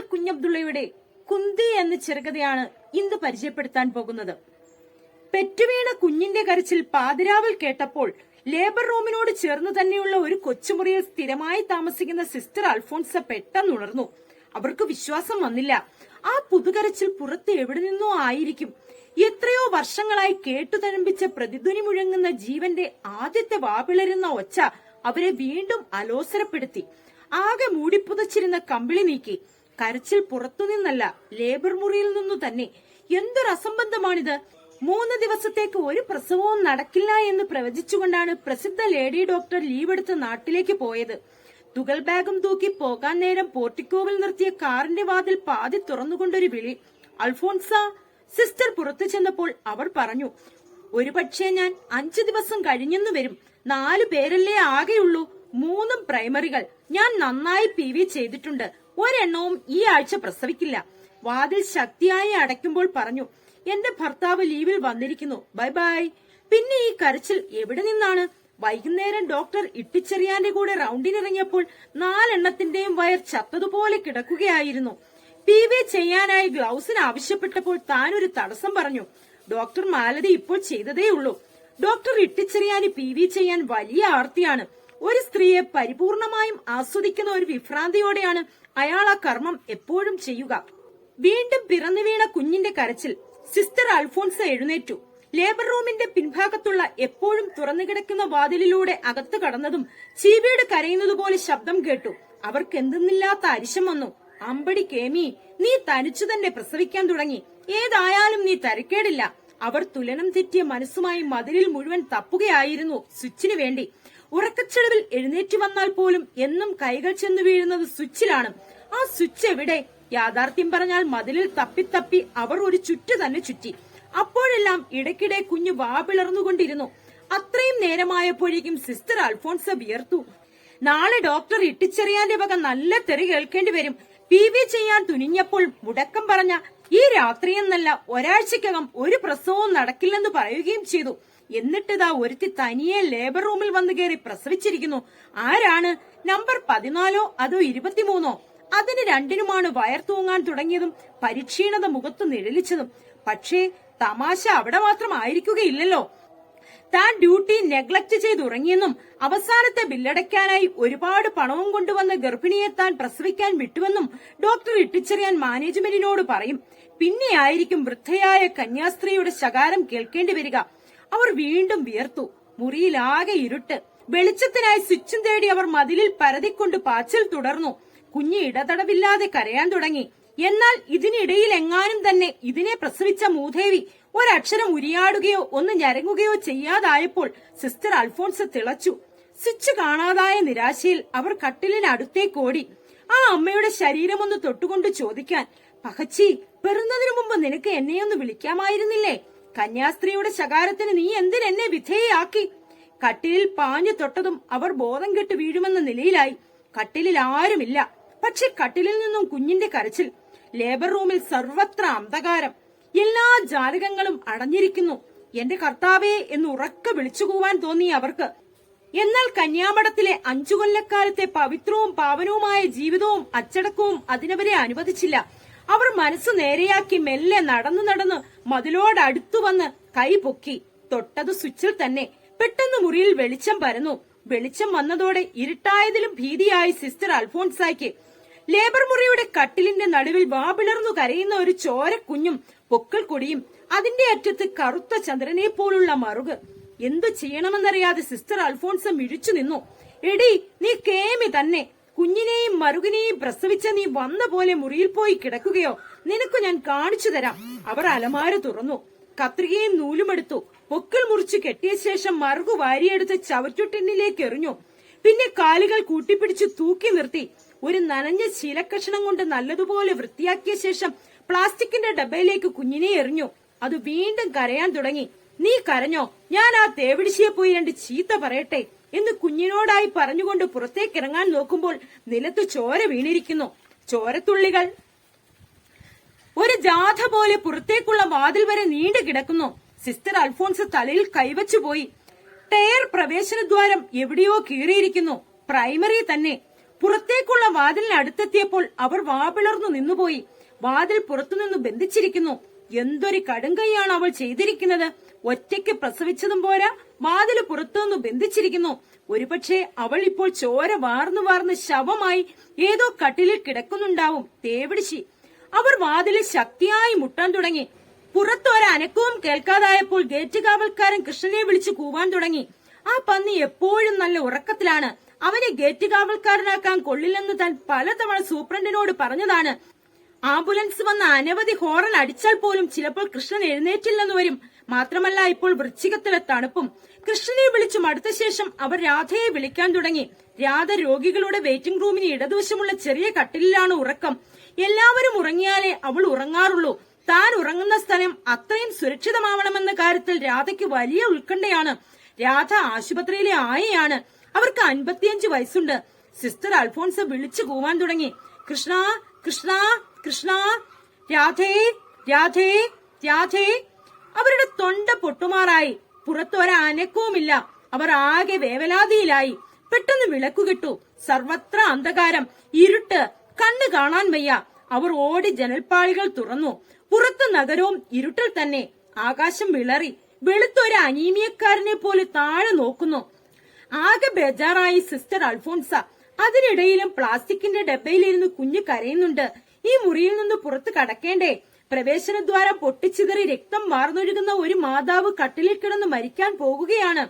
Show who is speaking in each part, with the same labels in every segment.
Speaker 1: കുഞ്ഞബ്ദുള്ളയുടെ കുന്തി എന്ന ചെറുകഥയാണ് ഇന്ന് പരിചയപ്പെടുത്താൻ പോകുന്നത്. പെറ്റുവീണ കുഞ്ഞിന്റെ കരച്ചിൽ പാതിരാവൽ കേട്ടപ്പോൾ ലേബർ റൂമിനോട് ചേർന്ന് തന്നെയുള്ള ഒരു കൊച്ചുമുറിയിൽ സ്ഥിരമായി താമസിക്കുന്ന സിസ്റ്റർ അൽഫോൺസ പെട്ടെന്നുണർന്നു. അവർക്ക് വിശ്വാസം വന്നില്ല. ആ പുതുകരച്ചിൽ പുറത്ത് എവിടെ നിന്നോ ആയിരിക്കും. എത്രയോ വർഷങ്ങളായി കേട്ടുതരമ്പിച്ച പ്രതിധ്വനി മുഴങ്ങുന്ന ജീവന്റെ ആദ്യത്തെ വാപിളരുന്ന ഒച്ച അവരെ വീണ്ടും അലോസരപ്പെടുത്തി. ആകെ മൂടിപ്പുതച്ചിരുന്ന കമ്പിളി നീക്കി. കരച്ചിൽ പുറത്തുനിന്നല്ല ലേബർ മുറിയിൽ നിന്നു തന്നെ. എന്തൊരു അസംബന്ധമാണിത്? മൂന്ന് ദിവസത്തേക്ക് ഒരു പ്രസവവും നടക്കില്ല എന്ന് പ്രവചിച്ചുകൊണ്ടാണ് പ്രസിദ്ധ ലേഡി ഡോക്ടർ ലീവ് എടുത്ത് നാട്ടിലേക്ക് പോയത്. തുകൽ ബാഗും തൂക്കി പോകാൻ നേരം പോർട്ടിക്കോവിൽ നിർത്തിയ കാറിന്റെ വാതിൽ പാതി തുറന്നുകൊണ്ടൊരു വിളി. അൽഫോൺസ സിസ്റ്റർ പുറത്തു ചെന്നപ്പോൾ അവർ പറഞ്ഞു ഒരുപക്ഷെ ഞാൻ അഞ്ചു ദിവസം കഴിഞ്ഞെന്നു വരും. നാലു പേരല്ലേ ആകെയുള്ളൂ. മൂന്നും പ്രൈമറികൾ. ഞാൻ നന്നായി പി ചെയ്തിട്ടുണ്ട്. ഒരെണ്ണവും ഈ ആഴ്ച പ്രസവിക്കില്ല. വാതിൽ ശക്തിയായി അടയ്ക്കുമ്പോൾ പറഞ്ഞു എന്റെ ഭർത്താവ് ലീവിൽ വന്നിരിക്കുന്നു. Bye bye. പിന്നെ ഈ കരച്ചിൽ എവിടെ നിന്നാണ്? വൈകുന്നേരം ഡോക്ടർ ഇട്ടിച്ചെറിയാന്റെ കൂടെ റൗണ്ടിനിറങ്ങിയപ്പോൾ നാലെണ്ണത്തിന്റെയും വയർ ചത്തതുപോലെ കിടക്കുകയായിരുന്നു. പി വി ചെയ്യാനായി ഗ്ലൗസിന് ആവശ്യപ്പെട്ടപ്പോൾ താൻ ഒരു തടസ്സം പറഞ്ഞു ഡോക്ടർ മാലതി ഇപ്പോൾ ചെയ്തതേയുള്ളൂ. ഡോക്ടർ ഇട്ടിച്ചെറിയാന് പി വി ചെയ്യാൻ വലിയ ആർത്തിയാണ്. ഒരു സ്ത്രീയെ പരിപൂർണമായും ആസ്വദിക്കുന്ന ഒരു വിഭ്രാന്തിയോടെയാണ് അയാൾ ആ കർമ്മം എപ്പോഴും ചെയ്യുക. വീണ്ടും പിറന്നു വീണ കുഞ്ഞിന്റെ കരച്ചിൽ സിസ്റ്റർ അൽഫോൺസ എഴുന്നേറ്റു. ലേബർ റൂമിന്റെ പിൻഭാഗത്തുള്ള എപ്പോഴും തുറന്നു കിടക്കുന്ന വാതിലിലൂടെ അകത്തു കടന്നതും ചീവീട് കരയുന്നതുപോലെ ശബ്ദം കേട്ടു. അവർക്ക് എന്തെന്നില്ലാത്ത അരിശം വന്നു. അമ്പടി കേമി നീ തനിച്ചു തന്നെ പ്രസവിക്കാൻ തുടങ്ങി. ഏതായാലും നീ തരക്കേടില്ല. അവർ തുലനം തെറ്റിയ മനസ്സുമായി മതിലിൽ മുഴുവൻ തപ്പുകയായിരുന്നു സ്വിച്ചിനു വേണ്ടി. ഉറക്കച്ചെളിവിൽ എഴുന്നേറ്റ് വന്നാൽ പോലും എന്നും കൈകൾ ചെന്ന് വീഴുന്നത് സ്വിച്ചിലാണ്. ആ സ്വിച്ച് എവിടെ? യാഥാർത്ഥ്യം പറഞ്ഞാൽ മതിലിൽ തപ്പിത്തപ്പി അവർ ഒരു ചുറ്റു തന്നെ ചുറ്റി. അപ്പോഴെല്ലാം ഇടയ്ക്കിടെ കുഞ്ഞു വാപിളർന്നുകൊണ്ടിരുന്നു അത്രയും നേരമായപ്പോഴേക്കും സിസ്റ്റർ അൽഫോൺസ വിയർത്തു. നാളെ ഡോക്ടർ ഇട്ടിച്ചെറിയാന്റെ വക നല്ല തെറി കേൾക്കേണ്ടി വരും. പി വി ചെയ്യാൻ തുനിഞ്ഞപ്പോൾ മുടക്കം പറഞ്ഞ ഈ രാത്രിയെന്നല്ല ഒരാഴ്ചക്കകം ഒരു പ്രസവവും നടക്കില്ലെന്ന് പറയുകയും ചെയ്തു. എന്നിട്ടിതാ ഒരുത്തി തനിയെ ലേബർ റൂമിൽ വന്നു കയറി പ്രസവിച്ചിരിക്കുന്നു. ആരാണ്? നമ്പർ പതിനാലോ അതോ ഇരുപത്തിമൂന്നോ? അതിന് രണ്ടിനുമാണ് വയർ തൂങ്ങാൻ തുടങ്ങിയതും പരിക്ഷീണത മുഖത്തു നിഴലിച്ചതും. പക്ഷേ തമാശ അവിടെ മാത്രം ആയിരിക്കുകയില്ലല്ലോ. താൻ ഡ്യൂട്ടി നെഗ്ലക്ട് ചെയ്തുറങ്ങിയെന്നും അവസാനത്തെ ബില്ലടയ്ക്കാനായി ഒരുപാട് പണവും കൊണ്ടുവന്ന ഗർഭിണിയെ താൻ പ്രസവിക്കാൻ വിട്ടുവെന്നും ഡോക്ടർ ഇട്ടിച്ചെറിയാൻ മാനേജ്മെന്റിനോട് പറയും. പിന്നെയായിരിക്കും വൃദ്ധയായ കന്യാസ്ത്രീയുടെ ശകാരം കേൾക്കേണ്ടി വരിക. അവർ വീണ്ടും വിയർത്തു. മുറിയിലാകെ ഇരുട്ട്. വെളിച്ചത്തിനായി സ്വിച്ചും തേടി അവർ മതിലിൽ പരതിക്കൊണ്ട് പാച്ചിൽ തുടർന്നു. കുഞ്ഞി ഇടതടവില്ലാതെ കരയാൻ തുടങ്ങി. എന്നാൽ ഇതിനിടയിൽ എങ്ങാനും തന്നെ ഇതിനെ പ്രസവിച്ച മൂദേവി ഒരക്ഷരം ഉരിയാടുകയോ ഒന്ന് ഞരങ്ങുകയോ ചെയ്യാതായപ്പോൾ സിസ്റ്റർ അൽഫോൺസ് തിളച്ചു. സ്വിച്ച് കാണാതായ നിരാശയിൽ അവർ കട്ടിലിനടുത്തേക്കോടി ആ അമ്മയുടെ ശരീരമൊന്ന് തൊട്ടുകൊണ്ട് ചോദിക്കാൻ പകച്ചി പെറുന്നതിനു മുമ്പ് നിനക്ക് എന്നെയൊന്ന് വിളിക്കാമായിരുന്നില്ലേ? കന്യാസ്ത്രീയുടെ ശകാരത്തിന് നീ എന്തിനെന്നെ വിധേയയാക്കി? കട്ടിലിൽ പാഞ്ഞു തൊട്ടതും അവർ ബോധം കെട്ട് വീഴുമെന്ന നിലയിലായി. കട്ടിലിൽ ആരുമില്ല. പക്ഷെ കട്ടിലിൽ നിന്നും കുഞ്ഞിന്റെ കരച്ചിൽ. ലേബർ റൂമിൽ സർവത്ര അന്ധകാരം. എല്ലാ ജാലകങ്ങളും അടഞ്ഞിരിക്കുന്നു. എന്റെ കർത്താവേ എന്ന് ഉറക്കെ വിളിച്ചുകൂവാൻ തോന്നി അവർക്ക്. എന്നാൽ കന്യാമഠത്തിലെ അഞ്ചു കൊല്ലക്കാലത്തെ പവിത്രവും പാവനവുമായ ജീവിതവും അച്ചടക്കവും അതിനവരെ അനുവദിച്ചില്ല. അവർ മനസ്സ് നേരെയാക്കി മെല്ലെ നടന്നു നടന്ന് മതിലോടടുത്തു വന്ന് കൈ പൊക്കി. തൊട്ടത് സ്വിച്ചിൽ തന്നെ. പെട്ടെന്ന് മുറിയിൽ വെളിച്ചം പരന്നു. വെളിച്ചം വന്നതോടെ ഇരുട്ടായതിലും ഭീതിയായി സിസ്റ്റർ അൽഫോൺസായ്ക്ക്. ലേബർ മുറിയുടെ കട്ടിലിന്റെ നടുവിൽ വാപിളർന്നു കരയുന്ന ഒരു ചോര കുഞ്ഞും പൊക്കിൾ കൊടിയും അതിന്റെ അറ്റത്ത് കറുത്ത ചന്ദ്രനെ പോലുള്ള മറുക്. എന്തു ചെയ്യണമെന്നറിയാതെ സിസ്റ്റർ അൽഫോൺസ മിഴിച്ചു നിന്നു. എടി നീ കേമി തന്നെ. കുഞ്ഞിനെയും മറുകിനെയും പ്രസവിച്ച നീ വന്ന പോലെ മുറിയിൽ പോയി കിടക്കുകയോ? നിനക്ക് ഞാൻ കാണിച്ചു തരാം. അവർ അലമാര തുറന്നു. കത്രികയും നൂലുമെടുത്തു പൊക്കിൾ മുറിച്ച് കെട്ടിയ ശേഷം മറുകു വാരിയെടുത്ത് ചവറ്റുട്ടിന്നിലേക്ക് എറിഞ്ഞു. പിന്നെ കാലുകൾ കൂട്ടിപ്പിടിച്ച് തൂക്കി നിർത്തി. ഒരു നനഞ്ഞ ശീലക്കഷണം കൊണ്ട് നല്ലതുപോലെ വൃത്തിയാക്കിയ ശേഷം പ്ലാസ്റ്റിക്കിന്റെ ഡബയിലേക്ക് കുഞ്ഞിനെ എറിഞ്ഞു. അത് വീണ്ടും കരയാൻ തുടങ്ങി. നീ കരഞ്ഞോ? ഞാൻ ആ തേവിടിശിയെ പോയി രണ്ട് ചീത്ത പറയട്ടെ. എന്ന് കുഞ്ഞിനോടായി പറഞ്ഞുകൊണ്ട് പുറത്തേക്ക് ഇറങ്ങാൻ നോക്കുമ്പോൾ നിലത്ത് ചോര വീണിരിക്കുന്നു. ചോരത്തുള്ളികൾ. ഒരു ജാഥ പോലെ പുറത്തേക്കുള്ള വാതിൽ വരെ നീണ്ടു കിടക്കുന്നു. സിസ്റ്റർ അൽഫോൺസ് തലയിൽ കൈവച്ചു പോയി. ടയർ പ്രവേശനദ്വാരം എവിടെയോ കീറിയിരിക്കുന്നു. പ്രൈമറി തന്നെ. പുറത്തേക്കുള്ള വാതിലിന് അടുത്തെത്തിയപ്പോൾ അവർ വാപിളർന്നു നിന്നുപോയി. വാതിൽ പുറത്തുനിന്ന് ബന്ധിച്ചിരിക്കുന്നു. എന്തൊരു കടുങ്കൈയാണ് അവൾ ചെയ്തിരിക്കുന്നത്? ഒറ്റയ്ക്ക് പ്രസവിച്ചതും പോരാ വാതിൽ പുറത്തുനിന്ന് ബന്ധിച്ചിരിക്കുന്നു. ഒരുപക്ഷെ അവൾ ഇപ്പോൾ ചോര വാർന്നു വാർന്ന് ശവമായി ഏതോ കട്ടിലിൽ കിടക്കുന്നുണ്ടാവും. തേവിടിശി. അവർ വാതിൽ ശക്തിയായി മുട്ടാൻ തുടങ്ങി. പുറത്തൊരനക്കവും കേൾക്കാതായപ്പോൾ ഗേറ്റ് കാവൽക്കാരൻ കൃഷ്ണനെ വിളിച്ചു കൂവാൻ തുടങ്ങി. ആ പന്നി എപ്പോഴും നല്ല ഉറക്കത്തിലാണ്. അവനെ ഗേറ്റ് കാവൽക്കാരനാക്കാൻ കൊള്ളില്ലെന്ന് താൻ പലതവണ സൂപ്രണ്ടിനോട് പറഞ്ഞതാണ്. ആംബുലൻസ് വന്ന അനവധി ഹോറൻ അടിച്ചാൽ പോലും ചിലപ്പോൾ കൃഷ്ണൻ എഴുന്നേറ്റില്ലെന്ന് വരും. മാത്രമല്ല ഇപ്പോൾ വൃശ്ചികത്തിലെ തണുപ്പും കൃഷ്ണനെ വിളിച്ചു മടുത്ത ശേഷം അവർ രാധയെ വിളിക്കാൻ തുടങ്ങി. രാധ രോഗികളുടെ വെയിറ്റിംഗ് റൂമിന് ഇടതുവശമുള്ള ചെറിയ കട്ടിലിലാണ് ഉറക്കം. എല്ലാവരും ഉറങ്ങിയാലേ അവൾ ഉറങ്ങാറുള്ളൂ. താൻ ഉറങ്ങുന്ന സ്ഥലം അത്രയും സുരക്ഷിതമാവണമെന്ന കാര്യത്തിൽ രാധയ്ക്ക് വലിയ ഉത്കണ്ഠയാണ്. രാധ ആശുപത്രിയിലെ ആയയാണ്. അവർക്ക് അൻപത്തിയഞ്ച് വയസ്സുണ്ട്. സിസ്റ്റർ അൽഫോൺസ് വിളിച്ചു കൂവാൻ തുടങ്ങി. കൃഷ്ണ കൃഷ്ണ കൃഷ്ണ രാധേ രാധേ രാധേ. അവരുടെ തൊണ്ട പൊട്ടുമാറായി. പുറത്തൊരനക്കവുമില്ല അവർ ആകെ വേവലാതിയിലായി. പെട്ടെന്ന് വിളക്കു കിട്ടു. സർവത്ര അന്ധകാരം. ഇരുട്ട്. കണ്ണു കാണാൻ വയ്യ. അവർ ഓടി ജനൽപ്പാളികൾ തുറന്നു. പുറത്ത് നഗരവും ഇരുട്ടിൽ തന്നെ. ആകാശം വിളറി. വെളുത്തൊരു അനീമിയക്കാരനെ പോലെ താഴെ നോക്കുന്നു. ആകെ ബേജാറായി സിസ്റ്റർ അൽഫോൺസ. അതിനിടയിലും പ്ലാസ്റ്റിക്കിന്റെ ഡബയിലിരുന്ന് കുഞ്ഞു കരയുന്നുണ്ട്. ഈ മുറിയിൽ നിന്ന് പുറത്ത് കടക്കേണ്ടേ? പ്രവേശനദ്വാരം പൊട്ടിച്ചിതറി രക്തം വാർന്നൊഴുകുന്ന ഒരു മാതാവ് കട്ടിലിൽ കിടന്ന് മരിക്കാൻ പോകുകയാണ്.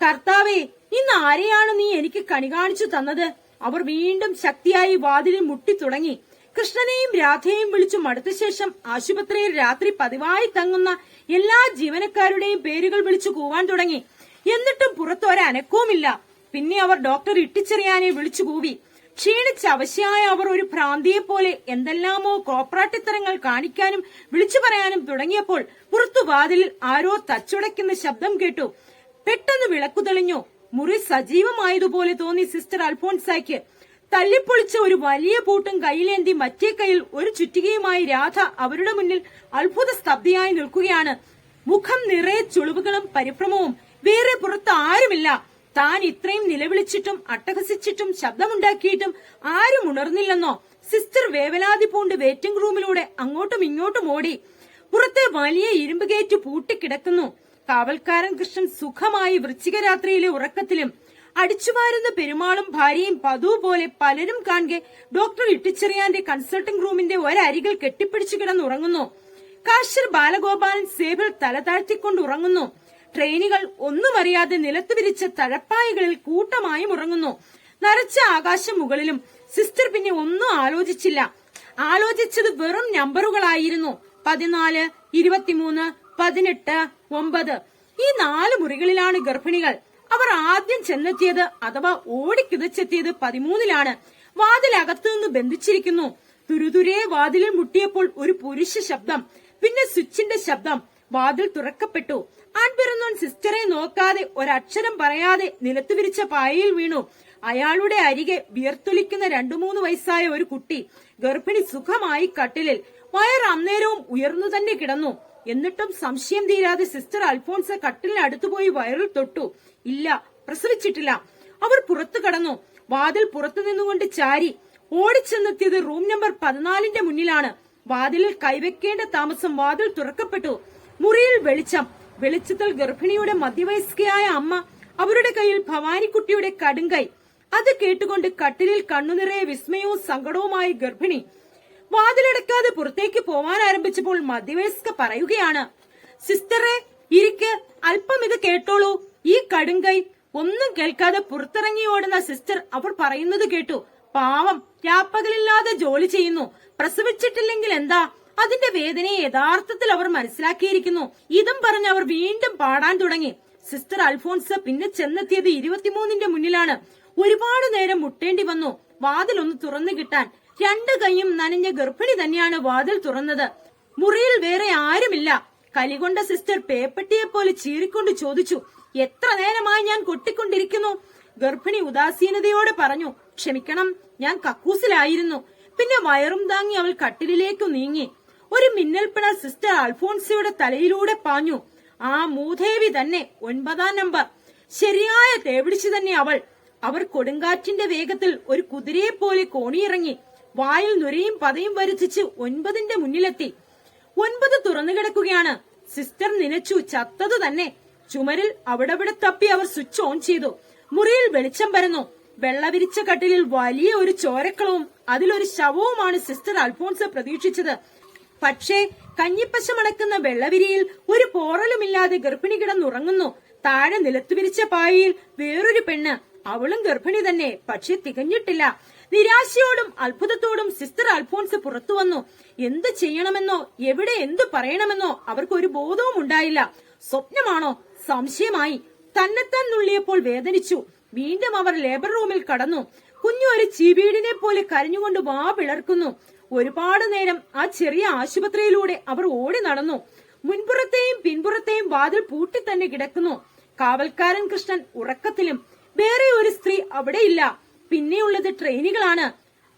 Speaker 1: കർത്താവേ ഇന്ന് ആരെയാണ് നീ എനിക്ക് കണി കാണിച്ചു തന്നത്? അവർ വീണ്ടും ശക്തിയായി വാതിലിൽ മുട്ടി തുടങ്ങി. കൃഷ്ണനെയും രാധയെയും വിളിച്ചു മടുത്ത ശേഷം ആശുപത്രിയിൽ രാത്രി പതിവായി തങ്ങുന്ന എല്ലാ ജീവനക്കാരുടെയും പേരുകൾ വിളിച്ചു കൂവാൻ തുടങ്ങി. എന്നിട്ടും പുറത്തൊരനക്കവുമില്ല പിന്നെ അവർ ഡോക്ടർ ഇട്ടിച്ചെറിയാനെ വിളിച്ചു കൂവി. ക്ഷീണിച്ച് അവർ ഒരു ഭ്രാന്തിയെ പോലെ എന്തെല്ലാമോ കോപ്രാട്ടിത്തരങ്ങൾ കാണിക്കാനും വിളിച്ചു പറയാനും തുടങ്ങിയപ്പോൾ പുറത്തു വാതിലിൽ ആരോ തച്ചുടയ്ക്കുന്ന ശബ്ദം കേട്ടു. പെട്ടെന്ന് വിളക്കു തെളിഞ്ഞു. മുറി സജീവമായതുപോലെ തോന്നി സിസ്റ്റർ അൽഫോൺസായ്ക്ക്. തല്ലിപ്പൊളിച്ച ഒരു വലിയ പൂട്ടും കയ്യിലേന്തി മറ്റേ കയ്യിൽ ഒരു ചുറ്റികയുമായി രാധ അവരുടെ മുന്നിൽ അത്ഭുത സ്തബ്ധയായി നിൽക്കുകയാണ്. മുഖം നിറയെ ചുളിവുകളും പരിഭ്രമവും വേറെ പുറത്ത് ആരുമില്ല. താൻ ഇത്രയും നിലവിളിച്ചിട്ടും അട്ടഹസിച്ചിട്ടും ശബ്ദമുണ്ടാക്കിയിട്ടും ആരും ഉണർന്നില്ലെന്നോ സിസ്റ്റർ വേവലാതി പൂണ്ട് വെയിറ്റിംഗ് റൂമിലൂടെ അങ്ങോട്ടും ഇങ്ങോട്ടും ഓടി പുറത്തെ വലിയ ഇരുമ്പ് ഗേറ്റ് പൂട്ടിക്കിടക്കുന്നു. കാവൽക്കാരൻ കൃഷ്ണൻ സുഖമായി വൃശ്ചികരാത്രിയിലെ ഉറക്കത്തിലും അടിച്ചുവാരുന്ന പെരുമാളും ഭാര്യയും പതിവ് പോലെ പലരും കാണെ ഡോക്ടർ ഇട്ടിച്ചെറിയാന്റെ കൺസൾട്ടിംഗ് റൂമിന്റെ ഒരരികിൽ കെട്ടിപ്പിടിച്ചു കിടന്നുറങ്ങുന്നു. കാശർ ബാലഗോപാലൻ സേബിൾ തല താഴ്ത്തിക്കൊണ്ട് ഉറങ്ങുന്നു. ട്രെയിനുകൾ ഒന്നും അറിയാതെ നിലത്ത് വിരിച്ച തഴപ്പായകളിൽ കൂട്ടമായും ഉറങ്ങുന്നു നരച്ച ആകാശം മുകളിലും സിസ്റ്റർ പിന്നെ ഒന്നും ആലോചിച്ചില്ല. ആലോചിച്ചത് വെറും നമ്പറുകളായിരുന്നു. പതിനാല് ഇരുപത്തിമൂന്ന് പതിനെട്ട് ഒമ്പത്. ഈ നാല് മുറികളിലാണ് ഗർഭിണികൾ. അവർ ആദ്യം ചെന്നെത്തിയത് അഥവാ ഓടിക്കുതച്ചെത്തിയത് പതിമൂന്നിലാണ്. വാതിൽ അകത്തുനിന്ന് ബന്ധിച്ചിരിക്കുന്നു. തുരുതുരെ വാതിലിൽ മുട്ടിയപ്പോൾ ഒരു പുരുഷ ശബ്ദം പിന്നെ സ്വിച്ചിന്റെ ശബ്ദം. വാതിൽ തുറക്കപ്പെട്ടു. ആൺപിറന്നോൻ സിസ്റ്ററെ നോക്കാതെ ഒരക്ഷരം പറയാതെ നിലത്ത് വിരിച്ച പായയിൽ വീണു. അയാളുടെ അരികെ വിയർത്തൊലിക്കുന്ന രണ്ടു മൂന്ന് വയസ്സായ ഒരു കുട്ടി ഗർഭിണി സുഖമായി കട്ടിലിൽ വയർ അന്നേരവും ഉയർന്നു തന്നെ കിടന്നു. എന്നിട്ടും സംശയം തീരാതെ സിസ്റ്റർ അൽഫോൺസ് കട്ടിലിന് അടുത്തുപോയി വയറിൽ തൊട്ടു. ഇല്ല പ്രസവിച്ചിട്ടില്ല. അവർ പുറത്തു കടന്നു. വാതിൽ പുറത്തു നിന്നുകൊണ്ട് ചാരി ഓടിച്ചെന്നെത്തിയത് റൂം നമ്പർ പതിനാലിന്റെ മുന്നിലാണ്. വാതിലിൽ കൈവെക്കേണ്ട താമസം വാതിൽ തുറക്കപ്പെട്ടു. മുറിയിൽ വെളിച്ചം. വെളിച്ചത്തിൽ ഗർഭിണിയുടെ മധ്യവയസ്കയായ അമ്മ അവരുടെ കയ്യിൽ ഭവാനിക്കുട്ടിയുടെ കടുങ്കൈ. അത് കേട്ടുകൊണ്ട് കട്ടിലിൽ കണ്ണുനിറയെ വിസ്മയവും സങ്കടവുമായി ഗർഭിണി വാതിലടക്കാതെ പുറത്തേക്ക് പോവാൻ ആരംഭിച്ചപ്പോൾ മധ്യവയസ്ക പറയുകയാണ് സിസ്റ്ററെ ഇരിക്ക്. അല്പം ഇത് കേട്ടോളൂ. ഈ കടുങ്കൈ ഒന്നും കേൾക്കാതെ പുറത്തിറങ്ങി ഓടുന്ന സിസ്റ്റർ അവർ പറയുന്നത് കേട്ടു. പാവം രാപ്പകലില്ലാതെ ജോലി ചെയ്യുന്നു. പ്രസവിച്ചിട്ടില്ലെങ്കിൽ എന്താ? അതിന്റെ വേദനയെ യഥാർത്ഥത്തിൽ അവർ മനസ്സിലാക്കിയിരിക്കുന്നു. ഇതും പറഞ്ഞ് അവർ വീണ്ടും പാടാൻ തുടങ്ങി. സിസ്റ്റർ അൽഫോൺസ് പിന്നെ ചെന്നെത്തിയത് ഇരുപത്തിമൂന്നിന്റെ മുന്നിലാണ്. ഒരുപാട് നേരം മുട്ടേണ്ടി വന്നു. വാതിൽ ഒന്ന് തുറന്നു കിട്ടാൻ. രണ്ട് കൈയും നനഞ്ഞ ഗർഭിണി തന്നെയാണ് വാതിൽ തുറന്നത്. മുറിയിൽ വേറെ ആരുമില്ല. കലികൊണ്ട സിസ്റ്റർ പേപ്പട്ടിയെ പോലെ ചീറിക്കൊണ്ട് ചോദിച്ചു എത്ര നേരമായി ഞാൻ കൊട്ടിക്കൊണ്ടിരിക്കുന്നു? ഗർഭിണി ഉദാസീനതയോടെ പറഞ്ഞു ക്ഷമിക്കണം ഞാൻ കക്കൂസിലായിരുന്നു. പിന്നെ വയറും താങ്ങി അവൾ കട്ടിലിലേക്കു നീങ്ങി. ഒരു മിന്നൽപ്പിണ സിസ്റ്റർ അൽഫോൺസിയുടെ തലയിലൂടെ പാഞ്ഞു. ആ മൂദേവി തന്നെ ഒൻപതാം നമ്പർ. ശരിയായ തേവിടിച്ചു തന്നെ അവൾ. അവർ കൊടുങ്കാറ്റിന്റെ വേഗത്തിൽ ഒരു കുതിരയെ പോലെ കോണിയിറങ്ങി. വായിൽ നുരയും പതയും വരുത്തിച്ച് ഒൻപതിന്റെ മുന്നിലെത്തി. ഒൻപത് തുറന്നു കിടക്കുകയാണ്. സിസ്റ്റർ നിനച്ചു ചത്തതു തന്നെ. ചുമരിൽ അവിടെവിടെ തപ്പി അവർ സ്വിച്ച് ഓൺ ചെയ്തു. മുറിയിൽ വെളിച്ചം പരന്നു. വെള്ളവിരിച്ച കട്ടിലിൽ വലിയ ഒരു ചോരക്കളവും അതിലൊരു ശവവുമാണ് സിസ്റ്റർ അൽഫോൺസ് പ്രതീക്ഷിച്ചത്. പക്ഷേ കഞ്ഞിപ്പശ മണക്കുന്ന വെള്ളവിരിയിൽ ഒരു പോറലുമില്ലാതെ ഗർഭിണി കിടന്നുറങ്ങുന്നു. താഴെ നിലത്തു വിരിച്ച പായയിൽ വേറൊരു പെണ്ണ്. അവളും ഗർഭിണി തന്നെ പക്ഷെ തികഞ്ഞിട്ടില്ല. നിരാശയോടും അത്ഭുതത്തോടും സിസ്റ്റർ അൽഫോൺസ് പുറത്തു വന്നു. എന്ത് ചെയ്യണമെന്നോ എവിടെ എന്ത് പറയണമെന്നോ അവർക്ക് ഒരു ബോധവും ഉണ്ടായില്ല. സ്വപ്നമാണോ? സംശയമായി. തന്നെത്താൻ നുള്ളിയപ്പോൾ വേദനിച്ചു. വീണ്ടും അവർ ലേബർ റൂമിൽ കടന്നു. കുഞ്ഞു ഒരു ചീവീടിനെ പോലെ കരഞ്ഞുകൊണ്ട് വാ പിളർക്കുന്നു. ഒരുപാട് നേരം ആ ചെറിയ ആശുപത്രിയിലൂടെ അവർ ഓടി നടന്നു. മുൻപുറത്തെയും പിൻപുറത്തെയും വാതിൽ പൂട്ടി തന്നെ കിടക്കുന്നു. കാവൽക്കാരൻ കൃഷ്ണൻ ഉറക്കത്തിലും വേറെ ഒരു സ്ത്രീ അവിടെയില്ല. പിന്നെയുള്ളത് ട്രെയിനുകളാണ്.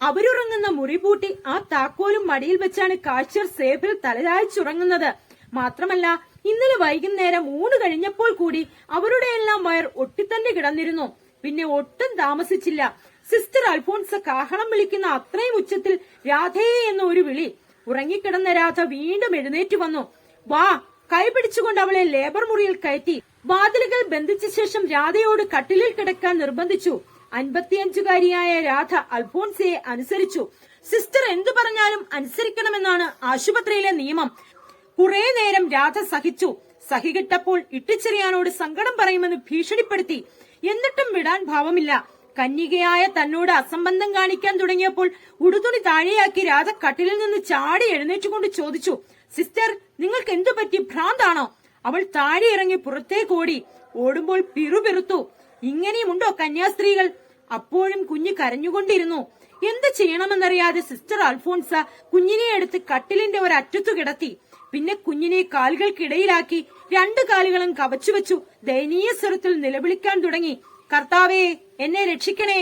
Speaker 1: അവരുറങ്ങുന്ന മുറി പൂട്ടി ആ താക്കോലും മടിയിൽ വെച്ചാണ് കാഴ്ചർ സേഫിൽ തലചായ്ച്ചുറങ്ങുന്നത് മാത്രമല്ല ഇന്നലെ വൈകുന്നേരം ഊണ് കഴിഞ്ഞപ്പോൾ കൂടി അവരുടെ എല്ലാം വയർ ഒട്ടിത്തന്നെ കിടന്നിരുന്നു. പിന്നെ ഒട്ടും താമസിച്ചില്ല. സിസ്റ്റർ അൽഫോൺസ് കാഹളം വിളിക്കുന്ന അത്രയും ഉച്ചത്തിൽ രാധേ എന്ന ഒരു വിളി. ഉറങ്ങിക്കിടന്ന രാധ വീണ്ടും എഴുന്നേറ്റ് വന്നു. വാ കൈ പിടിച്ചുകൊണ്ട് അവളെ ലേബർ മുറിയിൽ കയറ്റി. വാതിലുകൾ ബന്ധിച്ച ശേഷം രാധയോട് കട്ടിലിൽ കിടക്കാൻ നിർബന്ധിച്ചു. അൻപത്തിയഞ്ചുകാരിയായ രാധ അൽഫോൺസയെ അനുസരിച്ചു. സിസ്റ്റർ എന്തു പറഞ്ഞാലും അനുസരിക്കണമെന്നാണ് ആശുപത്രിയിലെ നിയമം. കുറെ നേരം രാധ സഹിച്ചു. സഹികിട്ടപ്പോൾ ഇട്ടിച്ചെറിയാനോട് സങ്കടം പറയുമെന്ന് ഭീഷണിപ്പെടുത്തി. എന്നിട്ടും വിടാൻ ഭാവമില്ല. കന്യകയായ തന്നോട് അസംബന്ധം കാണിക്കാൻ തുടങ്ങിയപ്പോൾ ഉടുതുണി താഴെയാക്കി രാധ കട്ടിലിൽ നിന്ന് ചാടി എഴുന്നേറ്റുകൊണ്ട് ചോദിച്ചു സിസ്റ്റർ നിങ്ങൾക്ക് എന്തു പറ്റി? ഭ്രാന്താണോ? അവൾ താഴെ ഇറങ്ങി പുറത്തേക്ക് ഓടി. ഓടുമ്പോൾ പിറുപിറുത്തു ഇങ്ങനെയുമുണ്ടോ കന്യാസ്ത്രീകൾ? അപ്പോഴും കുഞ്ഞ് കരഞ്ഞുകൊണ്ടിരുന്നു. എന്ത് ചെയ്യണമെന്നറിയാതെ സിസ്റ്റർ അൽഫോൺസ കുഞ്ഞിനെ എടുത്ത് കട്ടിലിന്റെ ഒരറ്റത്തു കിടത്തി. പിന്നെ കുഞ്ഞിനെ കാലുകൾക്കിടയിലാക്കി രണ്ടു കാലുകളും കവച്ചുവെച്ചു ദയനീയ സ്വരത്തിൽ നിലവിളിക്കാൻ തുടങ്ങി. കർത്താവേ എന്നെ രക്ഷിക്കണേ.